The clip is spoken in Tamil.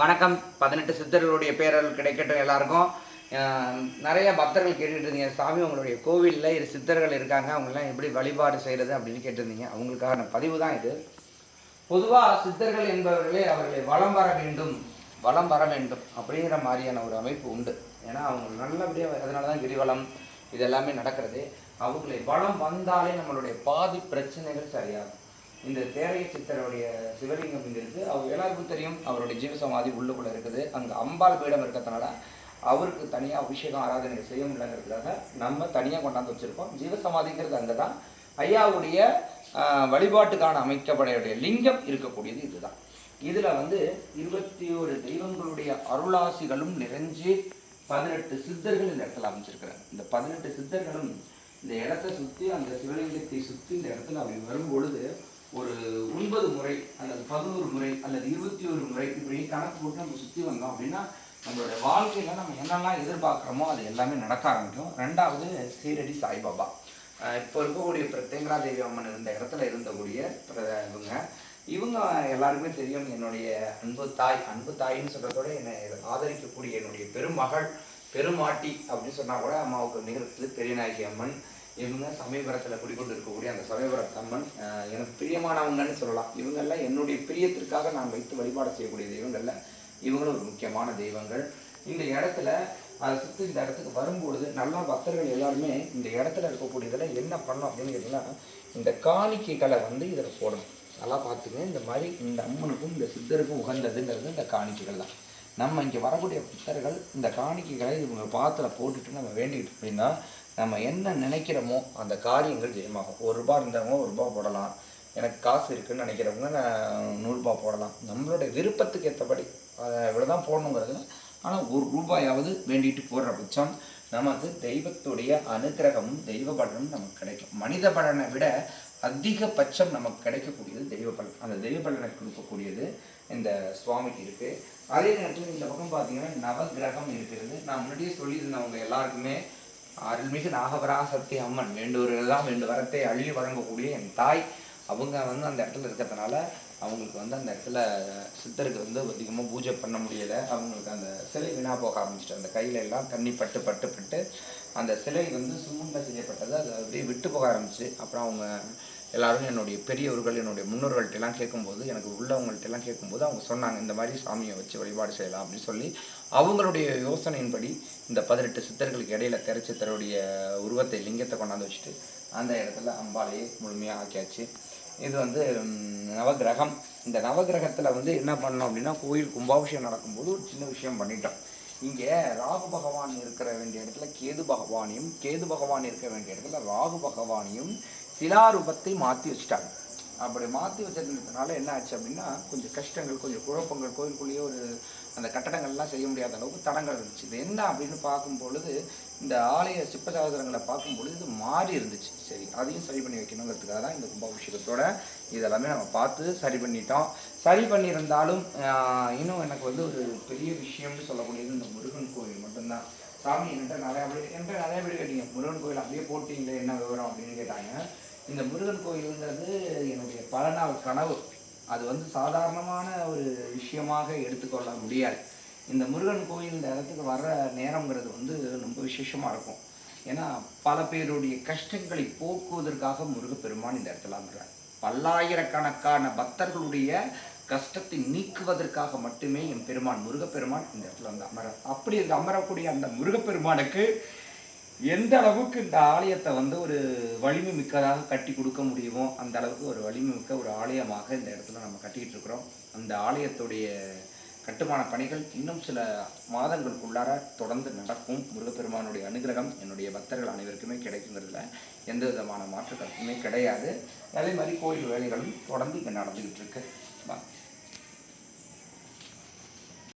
வணக்கம். பதினெட்டு சித்தர்களுடைய பேரல் கிடைக்கட்டும் எல்லாருக்கும். நிறைய பக்தர்கள் கேட்டுட்டு இருந்தீங்க. சாமி உங்களுடைய கோவிலில் இரு சித்தர்கள் இருக்காங்க. அவங்களாம் எப்படி வழிபாடு செய்கிறது அப்படின்னு கேட்டிருந்தீங்க. அவங்களுக்கான பதிவு தான் இது. பொதுவாக சித்தர்கள் என்பவர்களே அவர்களை வலம் வர வேண்டும். வலம் வர வேண்டும் அப்படிங்கிற மாதிரியான ஒரு அமைப்பு உண்டு. ஏன்னா அவங்க நல்லபடியாக அதனால தான் கிரிவலம் இது எல்லாமே நடக்கிறது. அவங்களை வலம் வந்தாலே நம்மளுடைய பாதி பிரச்சனைகள் சரியாகும். இந்த தேரைய சித்தருடைய சிவலிங்கம் இங்கே இருக்குது அவர் எல்லாருக்கும் தெரியும் அவருடைய ஜீவசமாதி உள்ளுக்குள்ளே இருக்குது. அங்கே அம்பாள் பீடம் இருக்கிறதுனால அவருக்கு தனியாக அபிஷேகம் ஆராதனை செய்ய முடியலங்கிறதுக்காக நம்ம தனியாக கொண்டாந்து வச்சுருக்கோம். ஜீவசமாதிங்கிறது அங்கே தான் ஐயாவுடைய வழிபாட்டுக்கான அமைக்கப்படைய லிங்கம் இருக்கக்கூடியது இதுதான். இதில் வந்து இருபத்தி ஒரு தெய்வங்களுடைய அருளாசிகளும் நிறைஞ்சு பதினெட்டு சித்தர்கள் இந்த இடத்துல அமைச்சிருக்கிறாங்க இந்த பதினெட்டு சித்தர்களும் இந்த இடத்த சுற்றி அந்த சிவலிங்கத்தை சுற்றி இந்த இடத்துல அப்படி வரும் பொழுது ஒரு ஒன்பது முறை அல்லது பதினோரு முறை அல்லது இருபத்தி ஒரு முறை இப்படி கணக்கு போட்டு நம்ம சுற்றி வந்தோம் அப்படின்னா நம்மளுடைய வாழ்க்கையில் நம்ம என்னெல்லாம் எதிர்பார்க்குறோமோ அது எல்லாமே நடக்க ஆரம்பிக்கும். ரெண்டாவது சீரடி சாய்பாபா. இப்போ இருக்கக்கூடிய பிரத்யங்கரா தேவி அம்மன் இருந்த இடத்துல இருந்தக்கூடிய இவங்க. இவங்க எல்லாருக்குமே தெரியும் என்னுடைய அன்பு தாய். அன்பு தாயின்னு சொல்கிறதோட என்னை ஆதரிக்கக்கூடிய என்னுடைய பெருமகள் பெருமாட்டி அப்படின்னு சொன்னால் கூட அம்மாவுக்கு நிகழ்த்து பெரியநாயகி அம்மன். இவங்க சமயபுரத்தில் குடிக்கொண்டு இருக்கக்கூடிய அந்த சமயபுரத்து அம்மன் எனக்கு பிரியமானவங்கன்னு சொல்லலாம். இவங்கெல்லாம் என்னுடைய பிரியத்திற்காக நான் வைத்து வழிபாடு செய்யக்கூடிய தெய்வங்கள்ல இவங்களும் ஒரு முக்கியமான தெய்வங்கள். இந்த இடத்துல அதை சுற்றி இந்த இடத்துக்கு வரும்பொழுது நல்லா பக்தர்கள் எல்லாருமே இந்த இடத்துல இருக்கக்கூடியதில் என்ன பண்ணணும் அப்படின்னு கேட்டிங்கன்னா இந்த காணிக்கைகளை வந்து இதில் போடணும். நல்லா பார்த்துங்க. இந்த மாதிரி இந்த அம்மனுக்கும் இந்த சித்தருக்கும் உகந்ததுங்கிறது இந்த காணிக்கைகள் தான். நம்ம இங்கே வரக்கூடிய பக்தர்கள் இந்த காணிக்கைகளை இவங்க பாத்தில் போட்டுட்டு நம்ம வேண்டிக்கிட்டு அப்படின்னா நம்ம என்ன நினைக்கிறோமோ அந்த காரியங்கள் ஜெயமாகும். ஒரு ரூபா இருந்தவங்க ஒரு ரூபா போடலாம். எனக்கு காசு இருக்குன்னு நினைக்கிறவங்க நான் நூறுரூபா போடலாம். நம்மளுடைய விருப்பத்துக்கு ஏற்றபடி இவ்வளோ தான் போடணுங்கிறது ஆனால் ஒரு ரூபாயாவது வேண்டிட்டு போடுற பட்சம் நமக்கு தெய்வத்துடைய அனுக்கிரகமும் தெய்வ பலனும் நமக்கு கிடைக்கும். மனித பலனை விட அதிகபட்சம் நமக்கு கிடைக்கக்கூடியது தெய்வ பலன். அந்த தெய்வ பலனை கொடுக்கக்கூடியது இந்த சுவாமிக்கு இருக்குது அதே நேரத்தில் இந்த பக்கம் பார்த்தீங்கன்னா நவகிரகம் இருக்கிறது. நான் முன்னாடியே சொல்லியிருந்தவங்க எல்லாருக்குமே அருள்மிகு நாகபராசக்தி அம்மன் வேண்டுவர்களெல்லாம் தான் வேண்டு வரத்தை அள்ளி வழங்கக்கூடிய என் தாய். அவங்க வந்து அந்த இடத்துல இருக்கிறதுனால அவங்களுக்கு வந்து அந்த இடத்துல சித்தருக்கு வந்து அதிகமாக பூஜை பண்ண முடியலை. அவங்களுக்கு அந்த சிலை வீணாக போக ஆரம்பிச்சிட்டு அந்த கையில எல்லாம் தண்ணி பட்டு பட்டு பட்டு அந்த சிலை வந்து சுமண்ட செய்யப்பட்டது. அது அப்படியே விட்டு போக ஆரம்பிச்சு. அப்புறம் அவங்க எல்லாரும் என்னுடைய பெரியவர்கள் என்னுடைய முன்னோர்கள்ட்டெல்லாம் கேட்கும்போது எனக்கு உள்ளவங்கள்ட்ட எல்லாம் கேட்கும்போது அவங்க சொன்னாங்க இந்த மாதிரி சாமியை வச்சு வழிபாடு செய்யலாம் அப்படின்னு சொல்லி அவங்களுடைய யோசனையின்படி இந்த பதினெட்டு சித்தர்களுக்கு இடையில திரைச்சித்தருடைய உருவத்தை லிங்கத்தை கொண்டாந்து வச்சுட்டு அந்த இடத்துல அம்பாலையே முழுமையாக ஆக்கியாச்சு. இது வந்து நவகிரகம். இந்த நவகிரகத்தில் வந்து என்ன பண்ணோம் அப்படின்னா கோயில் கும்பாபிஷேகம் நடக்கும்போது ஒரு சின்ன விஷயம் பண்ணிட்டோம். இங்கே ராகு பகவான் இருக்கிற வேண்டிய இடத்துல கேது பகவானையும் கேது பகவான் இருக்க வேண்டிய இடத்துல ராகு பகவானையும் சிலாரூபத்தை மாற்றி வச்சுட்டாங்க. அப்படி மாற்றி வச்சிருந்ததுனால என்ன ஆச்சு அப்படின்னா கொஞ்சம் கஷ்டங்கள் கொஞ்சம் குழப்பங்கள் கோயிலுக்குள்ளேயே ஒரு அந்த கட்டடங்கள்லாம் செய்ய முடியாத அளவுக்கு தடங்கள் இருந்துச்சு. இது என்ன அப்படின்னு பார்க்கும் பொழுது இந்த ஆலய சிற்பசாஸ்திரங்களை பார்க்கும் பொழுது இது மாறி இருந்துச்சு. சரி அதையும் சரி பண்ணி வைக்கணுங்கிறதுக்காக தான் இந்த கும்பாபிஷேகத்தோட இதெல்லாமே நம்ம பார்த்து சரி பண்ணிட்டோம். சரி பண்ணியிருந்தாலும் இன்னும் எனக்கு வந்து ஒரு பெரிய விஷயம்னு சொல்லக்கூடியது இந்த முருகன் கோயில் மட்டும்தான். சாமி என்கிட்ட நிறையா பேர் என்கிட்ட நிறைய பேர் கேட்டீங்க முருகன் கோயில் அப்படியே போட்டீங்களே என்ன விவரம்? அப்படின்னு கேட்டாங்க. இந்த முருகன் கோயிலுங்கிறது என்னுடைய பல நாள் கனவு. அது வந்து சாதாரணமான ஒரு விஷயமாக எடுத்துக்கொள்ள முடியாது. இந்த முருகன் கோயில் இந்த இடத்துக்கு வர்ற நேரங்கிறது வந்து ரொம்ப விசேஷமாக இருக்கும். ஏன்னா பல பேருடைய கஷ்டங்களை போக்குவதற்காக முருகப்பெருமான் இந்த இடத்துல வந்துடுறார் பல்லாயிரக்கணக்கான பக்தர்களுடைய கஷ்டத்தை நீக்குவதற்காக மட்டுமே என் பெருமான் முருகப்பெருமான் இந்த இடத்துல வந்து அமர அப்படி இருக்க அமரக்கூடிய அந்த முருகப்பெருமானுக்கு எந்த அளவுக்கு இந்த ஆலயத்தை வந்து ஒரு வலிமை மிக்கதாக கட்டி கொடுக்க முடியுமோ அந்த அளவுக்கு ஒரு வலிமை மிக்க ஒரு ஆலயமாக இந்த இடத்துல நம்ம கட்டிக்கிட்டு இருக்கிறோம். அந்த ஆலயத்துடைய கட்டுமான பணிகள் இன்னும் சில மாதங்களுக்குள்ளார தொடர்ந்து நடக்கும். முருகப்பெருமானுடைய அனுகிரகம் என்னுடைய பக்தர்கள் அனைவருக்குமே கிடைக்குங்கிறதுல எந்த விதமான மாற்று கருத்துமே கிடையாது. அதே மாதிரி கோயில் வேலைகளும் தொடர்ந்து இங்கே நடந்துக்கிட்டு இருக்கு.